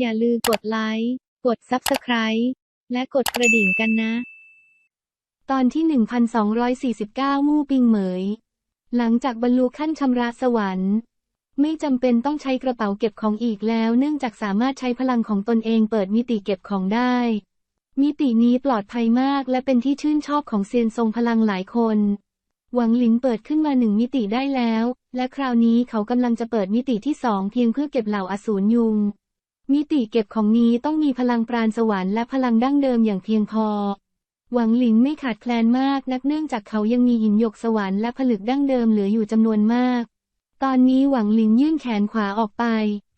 อย่าลืมกดไลค์ กด Subscribe และกดกระดิ่งกันนะ ตอนที่ 1249 มู่ปิงเหมย หลังจากบรรลุขั้นชำระสวรรค์ ไม่จำเป็นต้องใช้กระเป๋าเก็บของอีกแล้ว เนื่องจากสามารถใช้พลังของตนเองเปิดมิติเก็บของได้ มิตินี้ปลอดภัยมากและเป็นที่ชื่นชอบของเซียนทรงพลังหลายคนหวังหลินเปิดขึ้นมาหนึ่งมิติได้แล้ว และคราวนี้เขากำลังจะเปิดมิติที่สองเพียงเพื่อเก็บเหล่าอสูรยุง มิติเก็บของนี้ต้องมีพลังปราณสวรรค์และพลังดั้งเดิมอย่างเพียงพอ หวังหลินไม่ขาดแคลนมากนักเนื่องจากเขายังมีหินหยกสวรรค์และผลึกดั้งเดิมเหลืออยู่จำนวนมาก ตอนนี้หวังหลินยื่นแขนขวาออกไป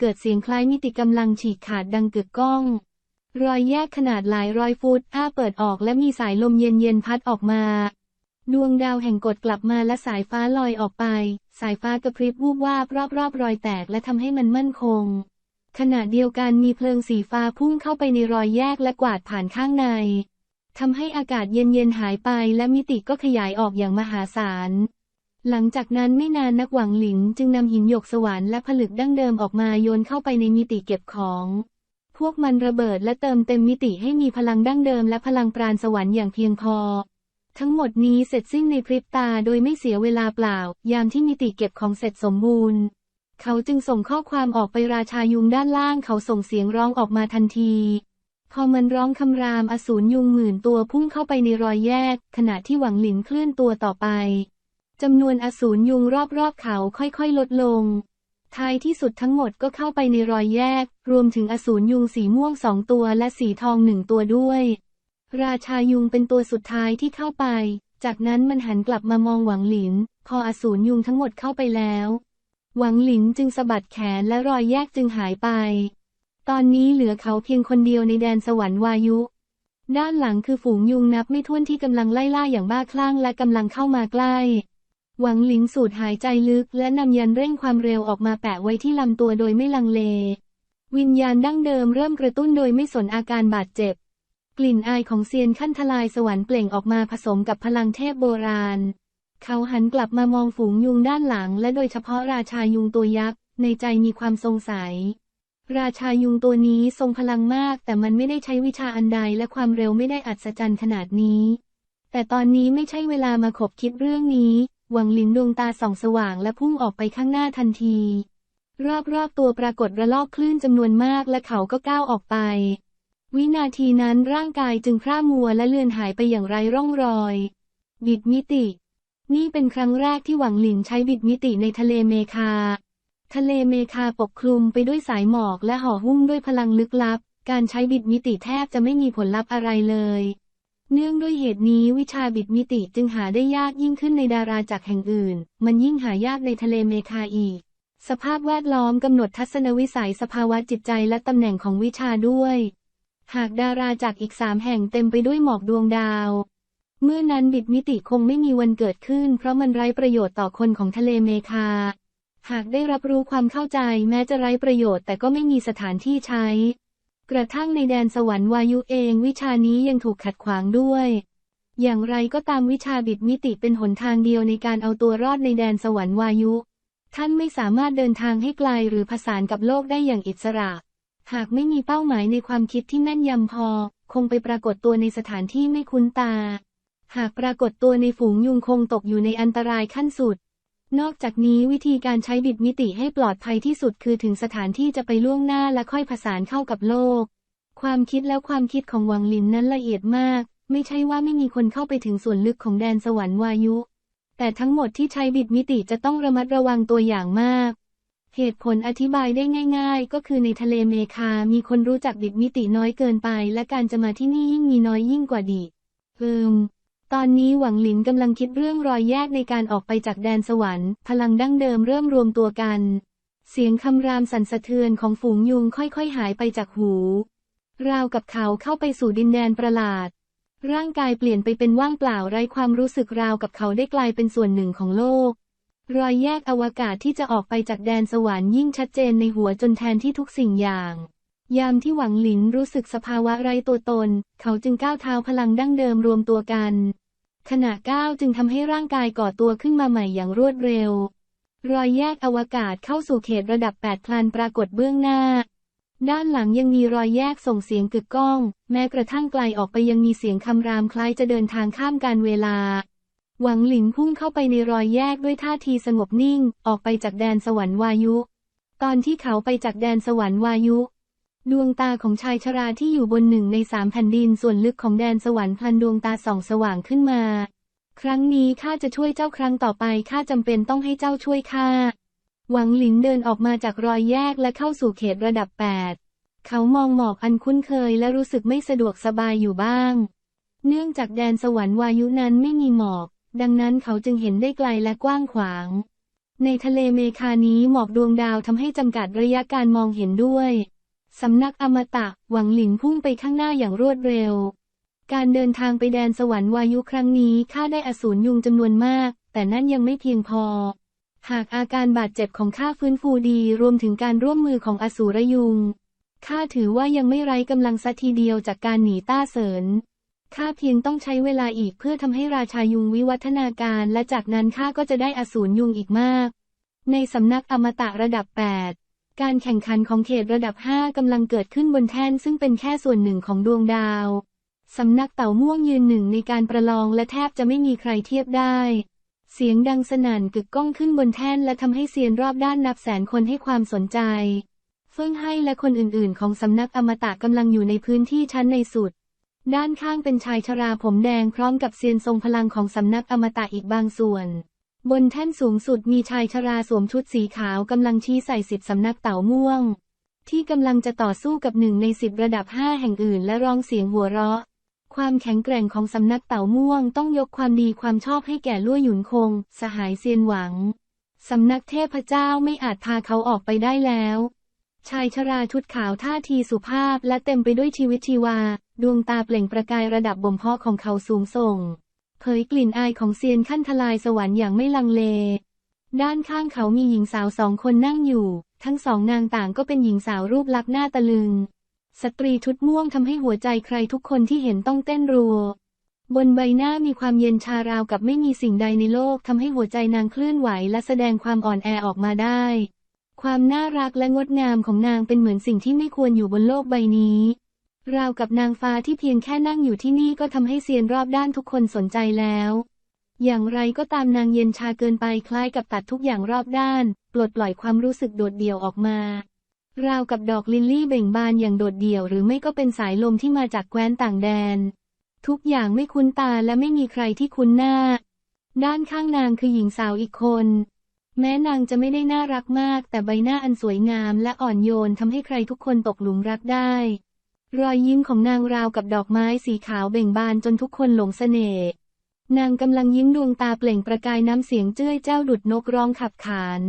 เกิดเสียงคล้ายมิติกำลังฉีกขาดดังกึกก้อง รอยแยกขนาดหลายร้อยฟุตอ้าเปิดออกและมีสายลมเย็นๆพัดออกมา ดวงดาวแห่งกฎกลับมาและสายฟ้าลอยออกไป สายฟ้ากระพริบวูบวาบรอบๆรอยแตกและทำให้มันมั่นคง ขณะเดียวกันมีเพลิงสีฟ้าพุ่งเข้าไปในรอยแยกและกวาดผ่านข้างในทำให้อากาศเย็นๆหายไปและมิติก็ขยายออกอย่างมหาศาล หลังจากนั้นไม่นานนักหวังหลินจึงนำหินหยกสวรรค์และผลึกดั้งเดิมออกมาโยนเข้าไปในมิติเก็บของ พวกมันระเบิดและเติมเต็มมิติให้มีพลังดั้งเดิมและพลังปราณสวรรค์อย่างเพียงพอ ทั้งหมดนี้เสร็จสิ้นในพริบตาโดยไม่เสียเวลาเปล่า ยามที่มิติเก็บของเสร็จสมบูรณ์ เขาจึงส่งข้อความออกไปราชายุงด้านล่างเขาส่งเสียงร้องออกมาทันที พอมันร้องคำรามอสูรยุงหมื่นตัวพุ่งเข้าไปในรอยแยก ขณะที่หวังหลินเคลื่อนตัวต่อไปจำนวนอสูรยุงรอบๆเขาค่อยๆ ลดลง ท้ายที่สุดทั้งหมดก็เข้าไปในรอยแยก รวมถึงอสูรยุงสีม่วงสองตัวและสีทองหนึ่งตัวด้วย ราชายุงเป็นตัวสุดท้ายที่เข้าไป จากนั้นมันหันกลับมามองหวังหลิน พออสูรยุงทั้งหมดเข้าไปแล้ว หวังหลินจึงสะบัดแขนและรอยแยกจึงหายไป ตอนนี้เหลือเขาเพียงคนเดียวในแดนสวรรค์วายุ ด้านหลังคือฝูงยุงนับไม่ถ้วนที่กำลังไล่ล่าอย่างบ้าคลั่งและกำลังเข้ามาใกล้ หวังหลินสูดหายใจลึกและนำยันเร่งความเร็วออกมาแปะไว้ที่ลำตัวโดยไม่ลังเล วิญญาณดั้งเดิมเริ่มกระตุ้นโดยไม่สนอาการบาดเจ็บ กลิ่นอายของเซียนขั้นทลายสวรรค์เปล่งออกมาผสมกับพลังเทพโบราณ เขาหันกลับมามองฝูงยุงด้านหลัง และโดยเฉพาะราชายุงตัวยักษ์ ในใจมีความสงสัย ราชายุงตัวนี้ทรงพลังมาก แต่มันไม่ได้ใช้วิชาอันใดและความเร็วไม่ได้อัศจรรย์ขนาดนี้ แต่ตอนนี้ไม่ใช่เวลามาขบคิดเรื่องนี้ หวังหลินดวงตาส่องสว่างและพุ่งออกไปข้างหน้าทันที รอบๆตัวปรากฏระลอกคลื่นจำนวนมากและเขาก็ก้าวออกไป วินาทีนั้นร่างกายจึงพร่ามัวและเลือนหายไปอย่างไร้ร่องรอย บิดมิติ นี่เป็นครั้งแรกที่หวังหลินใช้บิดมิติในทะเลเมคา ทะเลเมคาปกคลุมไปด้วยสายหมอกและห่อหุ้มด้วยพลังลึกลับ การใช้บิดมิติแทบจะไม่มีผลลัพธ์อะไรเลย เนื่องด้วยเหตุนี้วิชาบิดมิติจึงหาได้ยากยิ่งขึ้นในดาราจากแห่งอื่น มันยิ่งหายากในทะเลเมคาอีก สภาพแวดล้อมกำหนดทัศนวิสัยสภาวะจิตใจและตำแหน่งของวิชาด้วย หากดาราจากอีกสามแห่งเต็มไปด้วยหมอกดวงดาว เมื่อนั้นบิดมิติคงไม่มีวันเกิดขึ้น เพราะมันไร้ประโยชน์ต่อคนของทะเลเมคา หากได้รับรู้ความเข้าใจแม้จะไร้ประโยชน์แต่ก็ไม่มีสถานที่ใช้ กระทั่งในแดนสวรรค์วายุเองวิชานี้ยังถูกขัดขวางด้วย อย่างไรก็ตามวิชาบิดมิติเป็นหนทางเดียวในการเอาตัวรอดในแดนสวรรค์วายุ ท่านไม่สามารถเดินทางให้ไกลหรือผสานกับโลกได้อย่างอิสระ หากไม่มีเป้าหมายในความคิดที่แม่นยำพอ คงไปปรากฏตัวในสถานที่ไม่คุ้นตา หากปรากฏตัวในฝูงยุงคงตกอยู่ในอันตรายขั้นสุด นอกจากนี้วิธีการใช้บิดมิติให้ปลอดภัยที่สุดคือถึงสถานที่จะไปล่วงหน้าและค่อยผสานเข้ากับโลก ความคิดแล้วความคิดของวังลินนั้นละเอียดมาก ไม่ใช่ว่าไม่มีคนเข้าไปถึงส่วนลึกของแดนสวรรค์วายุ แต่ทั้งหมดที่ใช้บิดมิติจะต้องระมัดระวังตัวอย่างมาก เหตุผลอธิบายได้ง่าย ๆ ก็คือในทะเลเมคา มีคนรู้จักบิดมิติน้อยเกินไป และการจะมาที่นี่ยิ่งมีน้อยยิ่งกว่าดีเอิม ตอนนี้หวังหลินกำลังคิดเรื่องรอยแยกในการออกไปจากแดนสวรรค์ พลังดั้งเดิมเริ่มรวมตัวกัน เสียงคำรามสั่นสะเทือนของฝูงยุงค่อยๆหายไปจากหู ราวกับเขาเข้าไปสู่ดินแดนประหลาด ร่างกายเปลี่ยนไปเป็นว่างเปล่าไร้ความรู้สึกราวกับเขาได้กลายเป็นส่วนหนึ่งของโลก รอยแยกอวกาศที่จะออกไปจากแดนสวรรค์ยิ่งชัดเจนในหัวจนแทนที่ทุกสิ่งอย่าง ยามที่หวังหลินรู้สึกสภาวะไร้ตัวตน เขาจึงก้าวเท้าพลังดั้งเดิมรวมตัวกัน ขณะก้าวจึงทำให้ร่างกายก่อตัวขึ้นมาใหม่อย่างรวดเร็ว รอยแยกอวกาศเข้าสู่เขตระดับแปดพลันปรากฏเบื้องหน้า ด้านหลังยังมีรอยแยกส่งเสียงกึกก้อง แม้กระทั่งไกลออกไปยังมีเสียงคำรามคล้ายจะเดินทางข้ามการเวลา หวังหลินพุ่งเข้าไปในรอยแยกด้วยท่าทีสงบนิ่ง ออกไปจากแดนสวรรค์วายุ ตอนที่เขาไปจากแดนสวรรค์วายุ ดวงตาของชายชราที่อยู่บนหนึ่งในสามแผ่นดินส่วนลึกของแดนสวรรค์พันดวงตาส่องสว่างขึ้นมา ครั้งนี้ข้าจะช่วยเจ้าครั้งต่อไปข้าจำเป็นต้องให้เจ้าช่วยข้า หวังหลินเดินออกมาจากรอยแยกและเข้าสู่เขตระดับ8เขามองหมอกอันคุ้นเคยและรู้สึกไม่สะดวกสบายอยู่บ้าง เนื่องจากแดนสวรรค์วายุนั้นไม่มีหมอก ดังนั้นเขาจึงเห็นได้ไกลและกว้างขวาง ในทะเลเมคานี้หมอกดวงดาวทำให้จำกัดระยะการมองเห็นด้วย สำนักอมตะ หวังหลินพุ่งไปข้างหน้าอย่างรวดเร็ว การเดินทางไปแดนสวรรค์วายุครั้งนี้ข้าได้อสูรยุงจำนวนมาก แต่นั่นยังไม่เพียงพอ หากอาการบาดเจ็บของข้าฟื้นฟูดีรวมถึงการร่วมมือของอสูรยุง ข้าถือว่ายังไม่ไร้กำลังสัทีเดียวจากการหนีต้าเสริญข้าเพียงต้องใช้เวลาอีกเพื่อทำให้ราชายุงวิวัฒนาการและจากนั้นข้าก็จะได้อสูรยุงอีกมาก ในสำนักอมตะระดับ 8 การแข่งขันของเขตระดับ 5 กำลังเกิดขึ้นบนแท่นซึ่งเป็นแค่ส่วนหนึ่งของดวงดาว สำนักเต่าม่วงยืนหนึ่งในการประลองและแทบจะไม่มีใครเทียบได้ เสียงดังสนั่นกึกก้องขึ้นบนแท่นและทำให้เซียนรอบด้านนับแสนคนให้ความสนใจ เฟิ่งให้และคนอื่นๆ ของสำนักอมตะกำลังอยู่ในพื้นที่ชั้นในสุด ด้านข้างเป็นชายชราผมแดงพร้อมกับเซียนทรงพลังของสำนักอมตะอีกบางส่วน บนแท่นสูงสุดมีชายชราสวมชุดสีขาวกำลังชี้ใส่สิบสำนักเต่าม่วง ที่กำลังจะต่อสู้กับหนึ่งในสิบระดับห้าแห่งอื่นและร้องเสียงหัวเราะ ความแข็งแกร่งของสำนักเต่าม่วงต้องยกความดีความชอบให้แก่ลั่วหยุนคง สหายเซียนหวัง สำนักเทพเจ้าไม่อาจพาเขาออกไปได้แล้ว ชายชราชุดขาวท่าทีสุภาพและเต็มไปด้วยชีวิตชีวา ดวงตาเปล่งประกายระดับบ่มเพาะของเขาสูงส่ง เผยกลิ่นอายของเซียนขั้นทลายสวรรค์อย่างไม่ลังเล ด้านข้างเขามีหญิงสาวสองคนนั่งอยู่ ทั้งสองนางต่างก็เป็นหญิงสาวรูปลักษณ์หน้าตะลึง สตรีชุดม่วงทำให้หัวใจใครทุกคนที่เห็นต้องเต้นรัว บนใบหน้ามีความเย็นชาราวกับไม่มีสิ่งใดในโลกทำให้หัวใจนางเคลื่อนไหวและแสดงความอ่อนแอออกมาได้ ความน่ารักและงดงามของนางเป็นเหมือนสิ่งที่ไม่ควรอยู่บนโลกใบนี้ ราวกับนางฟ้าที่เพียงแค่นั่งอยู่ที่นี่ก็ทำให้เซียนรอบด้านทุกคนสนใจแล้ว อย่างไรก็ตามนางเย็นชาเกินไปคล้ายกับตัดทุกอย่างรอบด้าน ปลดปล่อยความรู้สึกโดดเดี่ยวออกมา ราวกับดอกลิลลี่เบ่งบานอย่างโดดเดี่ยวหรือไม่ก็เป็นสายลมที่มาจากแคว้นต่างแดน ทุกอย่างไม่คุ้นตาและไม่มีใครที่คุ้นหน้า ด้านข้างนางคือหญิงสาวอีกคน แม้นางจะไม่ได้น่ารักมาก แต่ใบหน้าอันสวยงามและอ่อนโยนทำให้ใครทุกคนตกหลุมรักได้ รอยยิ้มของนางราวกับดอกไม้สีขาวเบ่งบานจนทุกคนหลงเสน่ห์ นางกำลังยิ้มดวงตาเปล่งประกายน้ำเสียงเจ้ยเจ้าดุดนกร้องขับขาน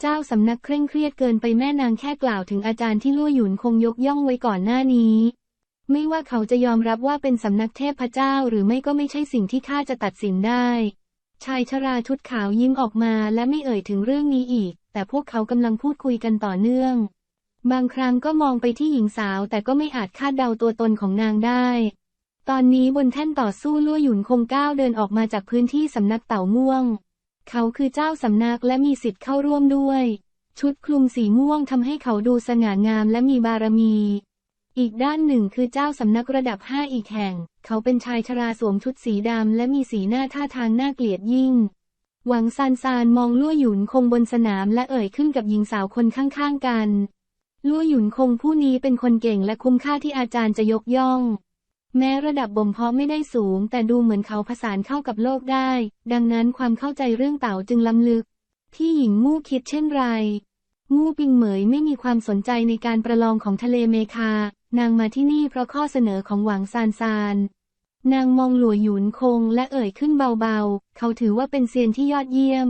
เจ้าสำนักเคร่งเครียดเกินไปแม่นางแค่กล่าวถึงอาจารย์ที่ลู่หยุนคงยกย่องไว้ก่อนหน้านี้ ไม่ว่าเขาจะยอมรับว่าเป็นสำนักเทพเจ้าหรือไม่ก็ไม่ใช่สิ่งที่ข้าจะตัดสินได้ ชายชราชุดขาวยิ้มออกมาและไม่เอ่ยถึงเรื่องนี้อีก แต่พวกเขากำลังพูดคุยกันต่อเนื่อง บางครั้งก็มองไปที่หญิงสาวแต่ก็ไม่อาจคาดเดาตัวตนของนางได้ ตอนนี้บนแท่นต่อสู้ลั่วหยุนคงก้าวเดินออกมาจากพื้นที่สำนักเต่าม่วง เขาคือเจ้าสำนักและมีสิทธิ์เข้าร่วมด้วย ชุดคลุมสีม่วงทำให้เขาดูสง่างามและมีบารมี อีกด้านหนึ่งคือเจ้าสำนักระดับห้าอีกแห่ง เขาเป็นชายชราสวมชุดสีดำและมีสีหน้าท่าทางน่าเกลียดยิ่งหวังซานซานมองลั่วหยุนคงบนสนามและเอ่ยขึ้นกับหญิงสาวคนข้างๆกัน ลั่หยุนคงผู้นี้เป็นคนเก่งและคุ้มค่าที่อาจารย์จะยกย่อง แม้ระดับบ่มเพาะไม่ได้สูง แต่ดูเหมือนเขาผสานเข้ากับโลกได้ ดังนั้นความเข้าใจเรื่องเต่าจึงล้ำลึก ที่หญิงมู่ คิดเช่นไร มู่ปิงเหมยไม่มีความสนใจในการประลองของทะเลเมคา นางมาที่นี่เพราะข้อเสนอของหวังซานซานนางมองหลัวหยุนคงและเอ่ยขึ้นเบาๆ เขาถือว่าเป็นเซียนที่ยอดเยี่ยม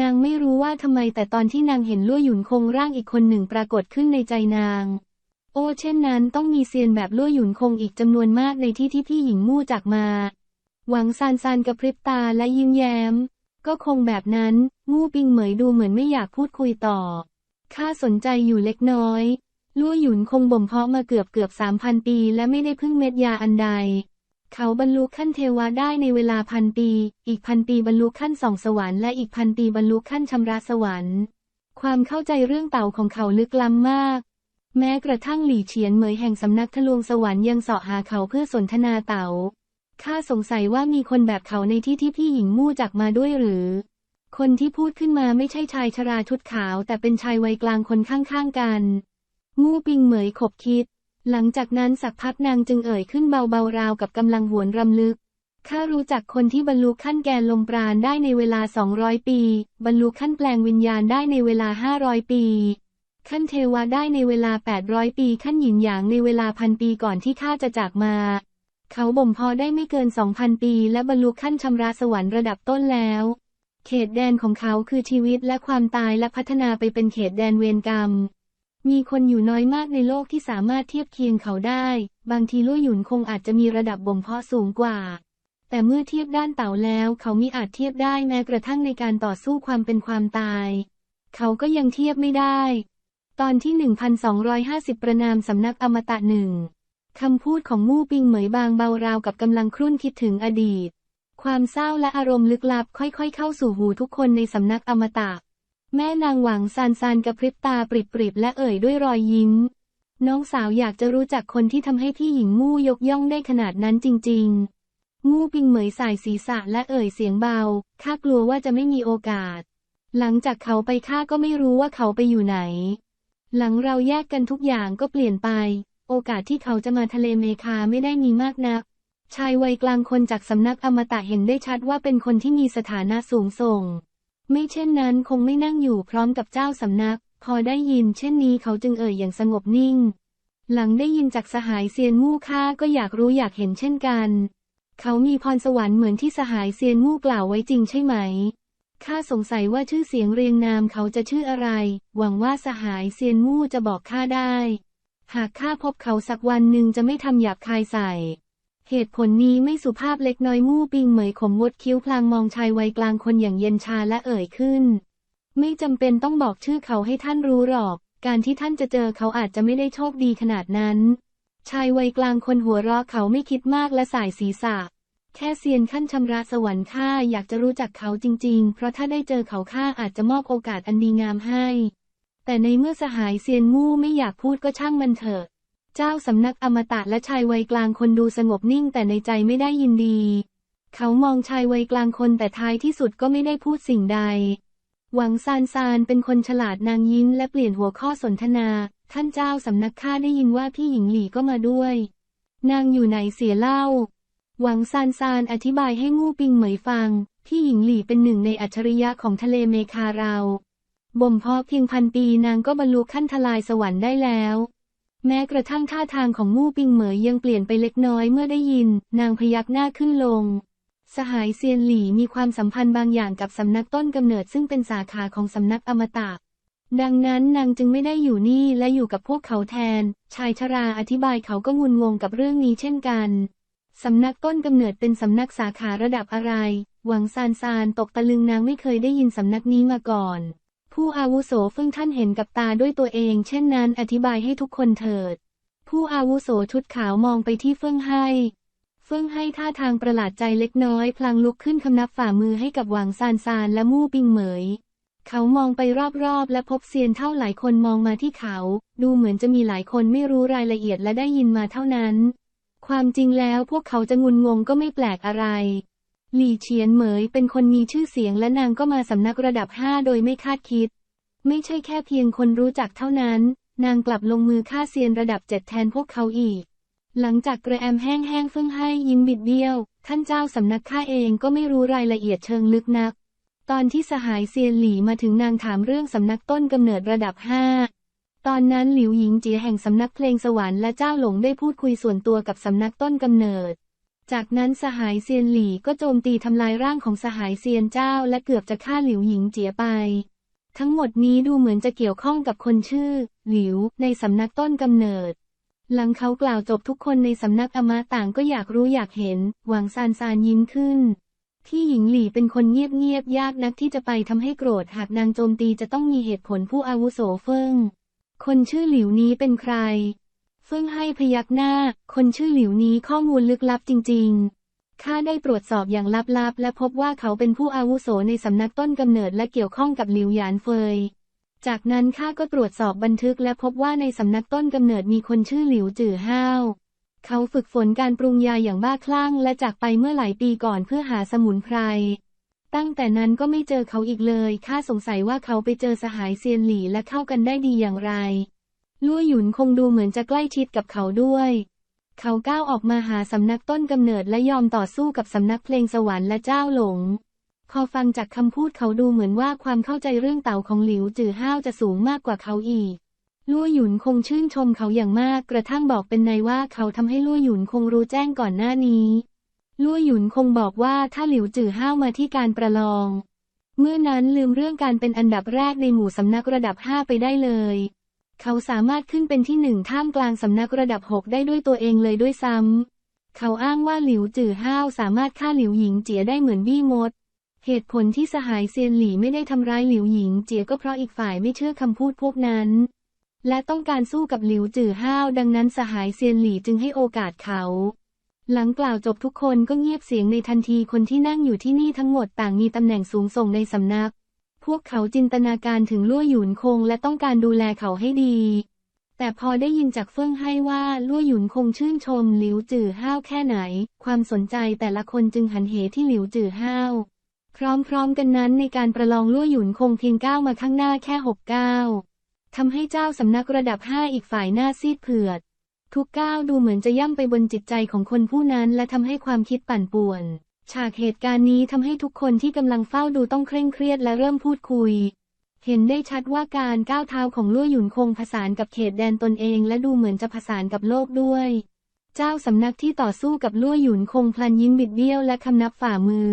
นางไม่รู้ว่าทำไมแต่ตอนที่นางเห็นลั่วหยุนคงร่างอีกคนหนึ่งปรากฏขึ้นในใจนาง โอ้เช่นนั้นต้องมีเซียนแบบลั่วหยุนคงอีกจำนวนมากในที่ที่พี่หญิงมู่จากมา หวังซานซานกระพริบตาและยิ้มแย้ม ก็คงแบบนั้นมู่ปิงเหมยดูเหมือนไม่อยากพูดคุยต่อข้าสนใจอยู่เล็กน้อย ลั่วหยุนคงบ่มเพาะมาเกือบเกือบสามพันปีและไม่ได้พึ่งเม็ดยาอันใด เขาบรรลุขั้นเทวะได้ในเวลาพันปี อีกพันปีบรรลุขั้นสองสวรรค์และอีกพันปีบรรลุขั้นชำระสวรรค์ ความเข้าใจเรื่องเต่าของเขาลึกล้ำมาก แม้กระทั่งหลี่เฉียนเหมยแห่งสำนักทะลวงสวรรค์ยังเสาะหาเขาเพื่อสนทนาเต๋าข้าสงสัยว่ามีคนแบบเขาในที่ที่พี่หญิงมู่จักมาด้วยหรือ คนที่พูดขึ้นมาไม่ใช่ชายชราชุดขาว แต่เป็นชายวัยกลางคนข้างๆกัน มู่ปิงเหมยขบคิด หลังจากนั้นสักพักนางจึงเอ่ยขึ้นเบาๆราวกับกำลังหวนรำลึก ข้ารู้จักคนที่บรรลุขั้นแกนลมปราณได้ในเวลา 200 ปี บรรลุขั้นแปลงวิญญาณได้ในเวลา 500 ปี ขั้นเทวะได้ในเวลา 800 ปี ขั้นหยินหยางในเวลาพันปีก่อนที่ข้าจะจากมา เขาบ่มเพาะได้ไม่เกิน 2,000 ปี และบรรลุขั้นชำระสวรรค์ระดับต้นแล้ว เขตแดนของเขาคือชีวิตและความตายและพัฒนาไปเป็นเขตแดนเวรกรรม มีคนอยู่น้อยมากในโลกที่สามารถเทียบเคียงเขาได้ บางทีลู่หยุนคงอาจจะมีระดับบ่มเพาะสูงกว่า แต่เมื่อเทียบด้านเต่าแล้วเขามิอาจเทียบได้แม้กระทั่งในการต่อสู้ความเป็นความตาย เขาก็ยังเทียบไม่ได้ ตอนที่ 1250 ประนามสำนักอมตะหนึ่งคำพูดของมู่ปิงเหมยบางเบาราวกับกำลังครุ่นคิดถึงอดีต ความเศร้าและอารมณ์ลึกลับค่อยๆ เข้าสู่หูทุกคนในสำนักอมตะ แม่นางหวังซานซานกระพริบตาปริบๆและเอ่ยด้วยรอยยิ้ม น้องสาวอยากจะรู้จักคนที่ทำให้พี่หญิงมู่ยกย่องได้ขนาดนั้นจริง ๆ มู่ปิงเหมยสายศีรษะและเอ่ยเสียงเบาข้ากลัวว่าจะไม่มีโอกาส หลังจากเขาไปข้าก็ไม่รู้ว่าเขาไปอยู่ไหน หลังเราแยกกันทุกอย่างก็เปลี่ยนไป โอกาสที่เขาจะมาทะเลเมคาไม่ได้มีมากนัก ชายวัยกลางคนจากสำนักอมตะเห็นได้ชัดว่าเป็นคนที่มีสถานะสูงส่ง ไม่เช่นนั้นคงไม่นั่งอยู่พร้อมกับเจ้าสำนัก พอได้ยินเช่นนี้เขาจึงเอ่ยอย่างสงบนิ่ง หลังได้ยินจากสหายเซียนมู่ข้าก็อยากรู้อยากเห็นเช่นกัน เขามีพรสวรรค์เหมือนที่สหายเซียนมู่กล่าวไว้จริงใช่ไหมข้าสงสัยว่าชื่อเสียงเรียงนามเขาจะชื่ออะไร หวังว่าสหายเซียนมู่จะบอกข้าได้ หากข้าพบเขาสักวันหนึ่งจะไม่ทำหยาบคายใส่ เหตุผลนี้ไม่สุภาพเล็กน้อยมู่ปิงเหมยขมวดคิ้วพลางมองชายวัยกลางคนอย่างเย็นชาและเอ่ยขึ้น ไม่จำเป็นต้องบอกชื่อเขาให้ท่านรู้หรอก การที่ท่านจะเจอเขาอาจจะไม่ได้โชคดีขนาดนั้น ชายวัยกลางคนหัวเราะเขาไม่คิดมากและสายศีรษะ แค่เซียนขั้นชำระสวรรค์ข้าอยากจะรู้จักเขาจริง ๆ เพราะถ้าได้เจอเขาข้าอาจจะมอบโอกาสอันดีงามให้ แต่ในเมื่อสหายเซียนมู่ไม่อยากพูดก็ช่างมันเถอะ เจ้าสำนักอมตะและชายวัยกลางคนดูสงบนิ่งแต่ในใจไม่ได้ยินดี เขามองชายวัยกลางคนแต่ท้ายที่สุดก็ไม่ได้พูดสิ่งใด หวังซานซานเป็นคนฉลาดนางยิ้มและเปลี่ยนหัวข้อสนทนา ท่านเจ้าสำนักข้าได้ยินว่าพี่หญิงหลี่ก็มาด้วย นางอยู่ไหนเสียเล่า หวังซานซานอธิบายให้มู่ปิงเหมยฟัง พี่หญิงหลี่เป็นหนึ่งในอัจฉริยะของทะเลเมคาเราบ่มเพาะเพียงพันปีนางก็บรรลุขั้นทลายสวรรค์ได้แล้ว แม้กระทั่งท่าทางของมู่ปิงเหมยยังเปลี่ยนไปเล็กน้อยเมื่อได้ยิน นางพยักหน้าขึ้นลง สหายเซียนหลี่มีความสัมพันธ์บางอย่างกับสำนักต้นกำเนิดซึ่งเป็นสาขาของสำนักอมตะ ดังนั้นนางจึงไม่ได้อยู่นี่และอยู่กับพวกเขาแทน ชายชราอธิบายเขาก็งุนงงกับเรื่องนี้เช่นกัน สำนักต้นกำเนิดเป็นสำนักสาขาระดับอะไร หวังซานซานตกตะลึงนางไม่เคยได้ยินสำนักนี้มาก่อน ผู้อาวุโสเฟิ่งท่านเห็นกับตาด้วยตัวเอง เช่นนั้นอธิบายให้ทุกคนเถิด ผู้อาวุโสชุดขาวมองไปที่เฟิ่องให้ เฟิ่องให้ท่าทางประหลาดใจเล็กน้อย พลางลุกขึ้นคำนับฝ่ามือให้กับหวังซานซานและมู่ปิงเหมย เขามองไปรอบๆ และพบเซียนเท่าหลายคนมองมาที่เขา ดูเหมือนจะมีหลายคนไม่รู้รายละเอียดและได้ยินมาเท่านั้น ความจริงแล้วพวกเขาจะงุนงงก็ไม่แปลกอะไร หลี่เฉียนเหมยเป็นคนมีชื่อเสียงและนางก็มาสำนักระดับห้าโดยไม่คาดคิด ไม่ใช่แค่เพียงคนรู้จักเท่านั้น นางกลับลงมือฆ่าเซียนระดับเจ็ดแทนพวกเขาอีก หลังจากกระแอมแห้งๆเฟิ่งให้ยิ้มบิดเบี้ยว ท่านเจ้าสำนักข้าเองก็ไม่รู้รายละเอียดเชิงลึกนัก ตอนที่สหายเซียนหลี่มาถึงนางถามเรื่องสำนักต้นกำเนิดระดับห้าตอนนั้นหลิวหญิงเจียแห่งสำนักเพลงสวรรค์และเจ้าหลงได้พูดคุยส่วนตัวกับสำนักต้นกำเนิด จากนั้นสหายเซียนหลี่ก็โจมตีทำลายร่างของสหายเซียนเจ้า และเกือบจะฆ่าหลิวหญิงเจียไป ทั้งหมดนี้ดูเหมือนจะเกี่ยวข้องกับคนชื่อ หลิว ในสำนักต้นกำเนิด หลังเขากล่าวจบทุกคนในสำนักอมาต่างก็อยากรู้อยากเห็น หวังซานซานยิ้มขึ้นพี่หญิงหลี่เป็นคนเงียบๆยากนักที่จะไปทำให้โกรธหากนางโจมตีจะต้องมีเหตุผลผู้อาวุโสเฟิงคนชื่อหลิวนี้เป็นใคร เฟิ่งให้พยักหน้า คนชื่อหลิวนี้ข้อมูลลึกลับจริง ๆ ข้าได้ตรวจสอบอย่างลับๆ และพบว่าเขาเป็นผู้อาวุโสในสำนักต้นกำเนิดและเกี่ยวข้องกับหลิวหยานเฟย จากนั้นข้าก็ตรวจสอบบันทึกและพบว่าในสำนักต้นกำเนิดมีคนชื่อหลิวจือห้าวเขาฝึกฝนการปรุงยาอย่างบ้าคลั่งและจากไปเมื่อหลายปีก่อนเพื่อหาสมุนไพร ตั้งแต่นั้นก็ไม่เจอเขาอีกเลย ข้าสงสัยว่าเขาไปเจอสหายเซียนหลี่และเข้ากันได้ดีอย่างไร ลู่หยุนคงดูเหมือนจะใกล้ชิดกับเขาด้วย เขาก้าวออกมาหาสำนักต้นกำเนิดและยอมต่อสู้กับสำนักเพลงสวรรค์และเจ้าหลง พอฟังจากคำพูดเขาดูเหมือนว่าความเข้าใจเรื่องเต่าของหลิวจือห้าวจะสูงมากกว่าเขาอีกลู่หยุนคงชื่นชมเขาอย่างมากกระทั่งบอกเป็นในว่าเขาทำให้ลู่หยุนคงรู้แจ้งก่อนหน้านี้ลู่หยุนคงบอกว่าถ้าหลิวจือห้าวมาที่การประลอง เมื่อนั้นลืมเรื่องการเป็นอันดับแรกในหมู่สำนักระดับห้าไปได้เลย เขาสามารถขึ้นเป็นที่หนึ่งท่ามกลางสำนักระดับหกได้ด้วยตัวเองเลยด้วยซ้ำ เขาอ้างว่าหลิวจือห้าวสามารถฆ่าหลิวหญิงเจียได้เหมือนบี้มด เหตุผลที่สหายเซียนหลี่ไม่ได้ทำร้ายหลิวหญิงเจียก็เพราะอีกฝ่ายไม่เชื่อคำพูดพวกนั้น และต้องการสู้กับหลิวจือห้าวดังนั้นสหายเซียนหลี่จึงให้โอกาสเขา หลังกล่าวจบทุกคนก็เงียบเสียงในทันทีคนที่นั่งอยู่ที่นี่ทั้งหมดต่างมีตำแหน่งสูงส่งในสำนัก พวกเขาจินตนาการถึงลั่วหยุนคงและต้องการดูแลเขาให้ดี แต่พอได้ยินจากเฟิ่องให้ว่าลั่วหยุนคงชื่นชมหลิวจือห้าวแค่ไหน ความสนใจแต่ละคนจึงหันเหที่หลิวจือห้าวพร้อมๆกันนั้นในการประลองลั่วหยุนคงเพียงก้าวมาข้างหน้าแค่หกก้าวทำให้เจ้าสำนักระดับห้าอีกฝ่ายหน้าซีดเผือด ทุกก้าวดูเหมือนจะย่ำไปบนจิตใจของคนผู้นั้นและทำให้ความคิดปั่นป่วน ฉากเหตุการณ์นี้ทำให้ทุกคนที่กำลังเฝ้าดูต้องเคร่งเครียดและเริ่มพูดคุย เห็นได้ชัดว่าการก้าวเท้าของลู่หยุนคงผสานกับเขตแดนตนเอง และดูเหมือนจะผสานกับโลกด้วย เจ้าสำนักที่ต่อสู้กับลู่หยุนคงพลันยิ้มบิดเบี้ยวและคำนับฝ่ามือ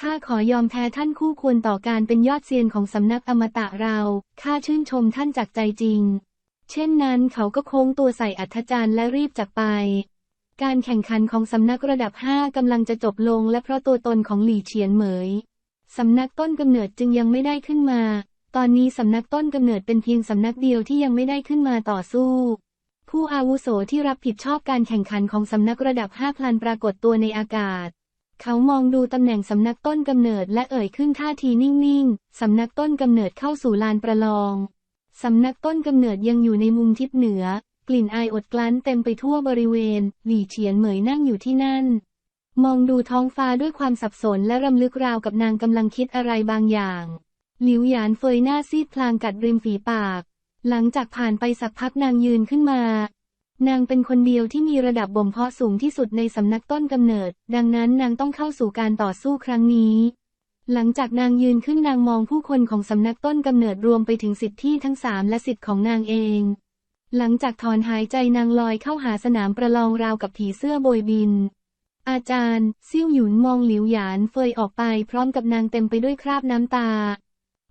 ข้าขอยอมแพ้ท่านคู่ควรต่อการเป็นยอดเซียนของสำนักอมตะเราข้าชื่นชมท่านจากใจจริง เช่นนั้นเขาก็โค้งตัวใส่อัธจันทร์และรีบจากไป การแข่งขันของสำนักระดับ 5 กำลังจะจบลงและเพราะตัวตนของหลี่เฉียนเหมย สำนักต้นกำเนิดจึงยังไม่ได้ขึ้นมา ตอนนี้สำนักต้นกำเนิดเป็นเพียงสำนักเดียวที่ยังไม่ได้ขึ้นมาต่อสู้ ผู้อาวุโสที่รับผิดชอบการแข่งขันของสำนักระดับ 5 พลันปรากฏตัวในอากาศ เขามองดูตำแหน่งสำนักต้นกำเนิดและเอ่ยขึ้นท่าทีนิ่งๆ สำนักต้นกำเนิดเข้าสู่ลานประลอง สำนักต้นกำเนิดยังอยู่ในมุมทิศเหนือ กลิ่นอายอดกลั้นเต็มไปทั่วบริเวณ หลี่เฉียนเหมยนั่งอยู่ที่นั่น มองดูท้องฟ้าด้วยความสับสนและรำลึกราวกับนางกำลังคิดอะไรบางอย่าง หลิวหยานเฟยหน้าซีดพลางกัดริมฝีปาก หลังจากผ่านไปสักพักนางยืนขึ้นมานางเป็นคนเดียวที่มีระดับบ่มเพาะสูงที่สุดในสำนักต้นกำเนิด ดังนั้นนางต้องเข้าสู่การต่อสู้ครั้งนี้ หลังจากนางยืนขึ้นนางมองผู้คนของสำนักต้นกำเนิดรวมไปถึงสิทธิทั้งสามและสิทธิของนางเอง หลังจากถอนหายใจนางลอยเข้าหาสนามประลองราวกับผีเสื้อโบยบิน อาจารย์ ซิ่วหยุนมองหลิวหยานเฟยออกไปพร้อมกับนางเต็มไปด้วยคราบน้ำตา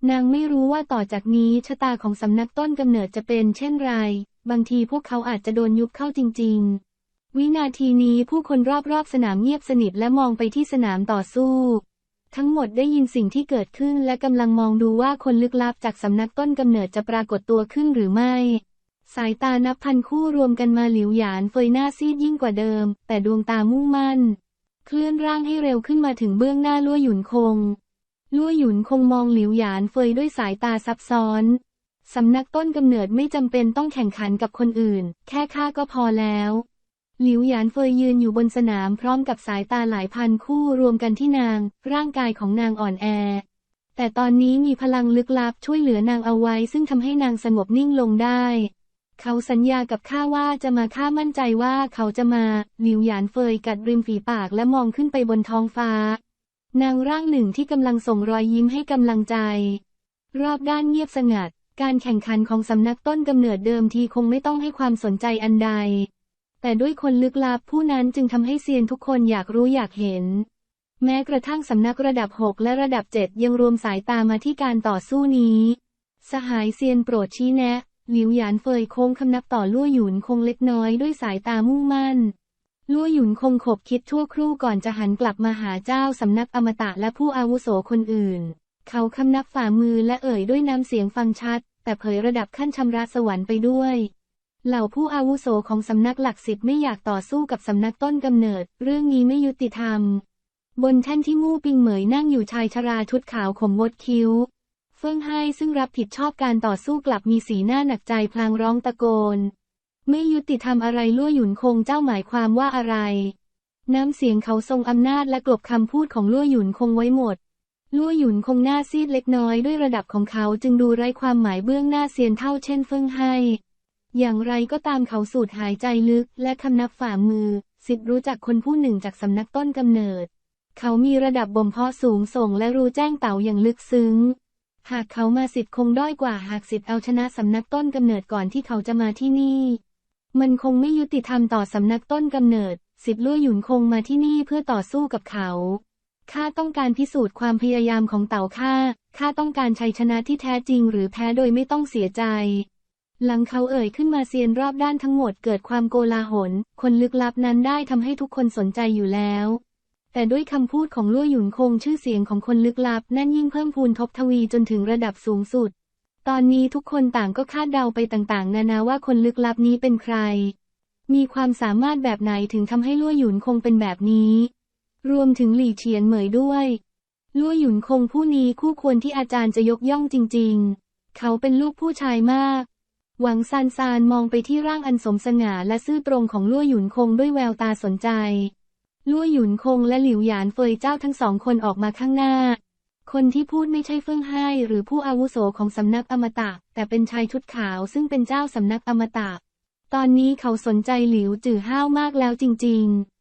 นางไม่รู้ว่าต่อจากนี้ชะตาของสำนักต้นกำเนิดจะเป็นเช่นไร บางทีพวกเขาอาจจะโดนยุบเข้าจริง ๆ วินาทีนี้ผู้คนรอบๆสนามเงียบสนิทและมองไปที่สนามต่อสู้ ทั้งหมดได้ยินสิ่งที่เกิดขึ้นและกำลังมองดูว่าคนลึกลับจากสำนักต้นกำเนิดจะปรากฏตัวขึ้นหรือไม่ สายตานับพันคู่รวมกันมาหลิวหยานเฟยหน้าซีดยิ่งกว่าเดิม แต่ดวงตามุ่งมั่น เคลื่อนร่างให้เร็วขึ้นมาถึงเบื้องหน้าลั่วหยุนคงลั่วหยุนคงมองหลิวหยานเฟยด้วยสายตาซับซ้อนสำนักต้นกำเนิดไม่จำเป็นต้องแข่งขันกับคนอื่น แค่ข้าก็พอแล้ว หลิวหยานเฟยยืนอยู่บนสนามพร้อมกับสายตาหลายพันคู่รวมกันที่นาง ร่างกายของนางอ่อนแอ แต่ตอนนี้มีพลังลึกลับช่วยเหลือนางเอาไว้ ซึ่งทำให้นางสงบนิ่งลงได้ เขาสัญญากับข้าว่าจะมาข้ามั่นใจว่าเขาจะมา หลิวหยานเฟยกัดริมฝีปากและมองขึ้นไปบนท้องฟ้า นางร่างหนึ่งที่กำลังส่งรอยยิ้มให้กำลังใจ รอบด้านเงียบสงัด การแข่งขันของสำนักต้นกำเนิดเดิมทีคงไม่ต้องให้ความสนใจอันใด แต่ด้วยคนลึกลับผู้นั้นจึงทำให้เซียนทุกคนอยากรู้อยากเห็น แม้กระทั่งสำนักระดับ6และระดับ7ยังรวมสายตามาที่การต่อสู้นี้ สหายเซียนโปรดชี้แนะ หลิวหยานเฟยโค้งคำนับต่อลู่หยุนคงเล็กน้อยด้วยสายตามุ่งมั่นลู่หยุนคงขบคิดชั่วครู่ก่อนจะหันกลับมาหาเจ้าสำนักอมตะและผู้อาวุโสคนอื่น เขาคำนับฝ่ามือและเอ่ยด้วยน้ำเสียงฟังชัด แต่เผยระดับขั้นชำระสวรรค์ไปด้วยเหล่าผู้อาวุโสของสำนักหลักสิบไม่อยากต่อสู้กับสำนักต้นกำเนิด เรื่องนี้ไม่ยุติธรรม บนแท่นที่มู่ปิงเหมยนั่งอยู่ชายชราชุดขาวขมวดคิ้ว เฟิ่งไห้ซึ่งรับผิดชอบการต่อสู้กลับมีสีหน้าหนักใจพลางร้องตะโกน ไม่ยุติธรรมอะไรลั่วหยุนคงเจ้าหมายความว่าอะไร น้ำเสียงเขาทรงอำนาจและกลบคำพูดของลั่วหยุนคงไว้หมดลั่วหยุนคงหน้าซีดเล็กน้อยด้วยระดับของเขาจึงดูไร้ความหมายเบื้องหน้าเซียนเท่าเช่นเฟิ่งไห้อย่างไรก็ตามเขาสูดหายใจลึกและคำนับฝ่ามือ สิทธิ์รู้จักคนผู้หนึ่งจากสำนักต้นกำเนิด เขามีระดับบ่มเพาะสูงส่งและรู้แจ้งเต่าอย่างลึกซึ้ง หากเขามาสิทธิ์คงด้อยกว่าหากสิทธิ์เอาชนะสำนักต้นกำเนิดก่อนที่เขาจะมาที่นี่ มันคงไม่ยุติธรรมต่อสำนักต้นกำเนิด สิทธิ์ลั่วหยุนคงมาที่นี่เพื่อต่อสู้กับเขาข้าต้องการพิสูจน์ความพยายามของเต่าข้าข้าต้องการชัยชนะที่แท้จริงหรือแพ้โดยไม่ต้องเสียใจ หลังเขาเอ่ยขึ้นมาเซียนรอบด้านทั้งหมดเกิดความโกลาหล คนลึกลับนั้นได้ทำให้ทุกคนสนใจอยู่แล้ว แต่ด้วยคำพูดของลั่วหยุนคงชื่อเสียงของคนลึกลับนั่นยิ่งเพิ่มพูนทบทวีจนถึงระดับสูงสุด ตอนนี้ทุกคนต่างก็คาดเดาไปต่างๆ นานาว่าคนลึกลับนี้เป็นใคร มีความสามารถแบบไหนถึงทำให้ลั่วหยุนคงเป็นแบบนี้ รวมถึงหลี่เฉียนเหมยด้วยลั่วหยุนคงผู้นี้คู่ควรที่อาจารย์จะยกย่องจริง ๆ เขาเป็นลูกผู้ชายมาก หวังซานซานมองไปที่ร่างอันสมสง่าและซื่อตรงของลั่วหยุนคงด้วยแววตาสนใจ ลู่หยุนคงและหลิวหยานเฟยเจ้าทั้งสองคนออกมาข้างหน้า คนที่พูดไม่ใช่เฟิ่งไห้หรือผู้อาวุโสของสำนักอมตะ แต่เป็นชายชุดขาวซึ่งเป็นเจ้าสำนักอมตะ ตอนนี้เขาสนใจหลิวจื่อห้าวมากแล้วจริง ๆ